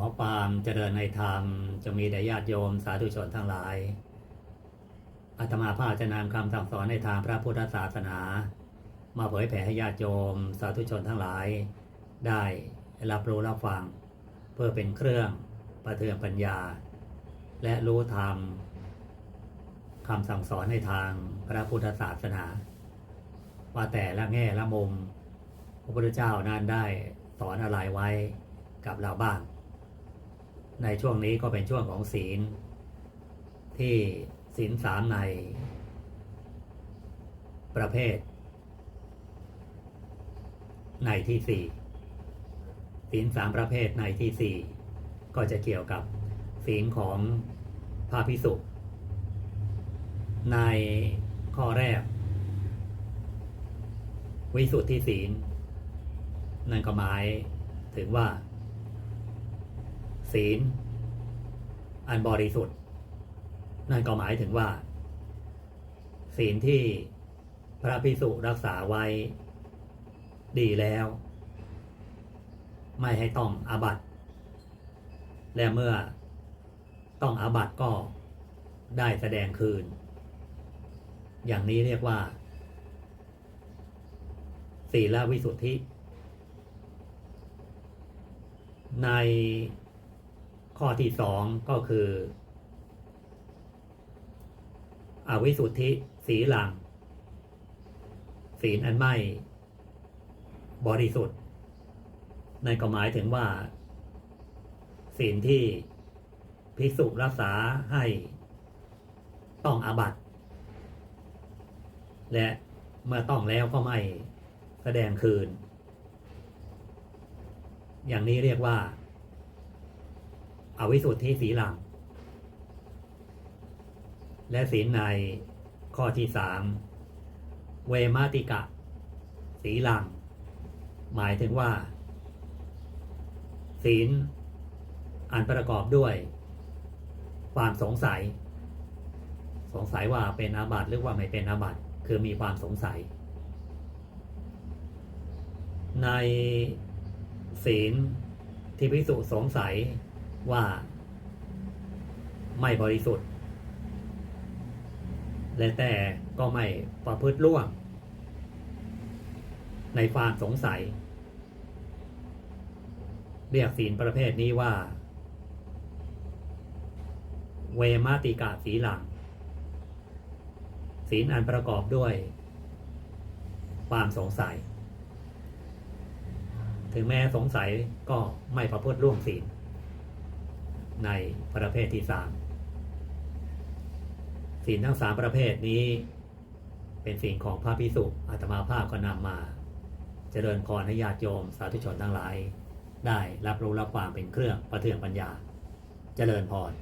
อความเจริญในธรรมจะมีแด่ญาติโยมสาธุชนทั้งหลาย อาตมาภาพจะนำคำสั่งสอนในทางพระพุทธศาสนา มาเผยแผ่ให้ญาติโยมสาธุชนทั้งหลาย ได้รับรู้รับฟัง เพื่อเป็นเครื่องประเทืองปัญญา และรู้ธรรมคำสั่งสอนในทางพระพุทธศาสนา ว่าแต่ละแง่ละมุม พระพุทธเจ้านั้นได้สอนอะไรไว้กับเราบ้าง ในช่วงนี้ก็เป็นช่วงของศีล ที่ศีลสามใน ประเภท ในที่สี่ศีลสามประเภทในที่สี่ก็จะเกี่ยวกับศีลของพระพิสุในข้อแรก วิสุทธิศีลนั่นก็หมายถึงว่า ศีล อันบริสุทธิ์ นั่นก็หมายถึงว่า ศีลที่พระพิสุรักษาไว้ดีแล้ว ไม่ให้ต้องอาบัติและเมื่อต้องอาบัติก็ได้แสดงคืน อย่างนี้เรียกว่า ศีลวิสุทธิ ใน ข้อที่สองก็คือ อวิสุทธิสีหลัง ศีลอันไม่ บริสุทธิ์นั่นก็หมายถึงว่า ศีลที่ภิกษุรักษาให้ต้องอาบัติ และเมื่อต้องแล้วก็ไม่แสดงคืน อย่างนี้เรียกว่า อาวิสุทธิสีหลัง และศีลในข้อที่สามเวมาติกะ สีหลัง หมายถึงว่า ศีลอันประกอบด้วย ความสงสัย สงสัยว่าเป็นอาบัติหรือว่าไม่เป็นอาบัติคือมีความสงสัย ในศีลที่พิสุสงสัย ว่าไม่บริสุทธิ์ และแต่ก็ไม่ประพฤติล่วง ในความสงสัย เรียกศีลประเภทนี้ว่า เวมาติกะสีหลัง ศีลอันประกอบด้วย ความสงสัย ถึงแม้สงสัยก็ไม่ประพฤติร่วงศีล ในประเภทที่สามศีลทั้งสามประเภทนี้ เป็นสิ่งของพระพิสุอาตมาภาพก็นำมา เจริญพรให้ญาติโยมสาธุชนทั้งหลาย ได้รับรู้รับความเป็นเครื่องประเทืองปัญญา เจริญพร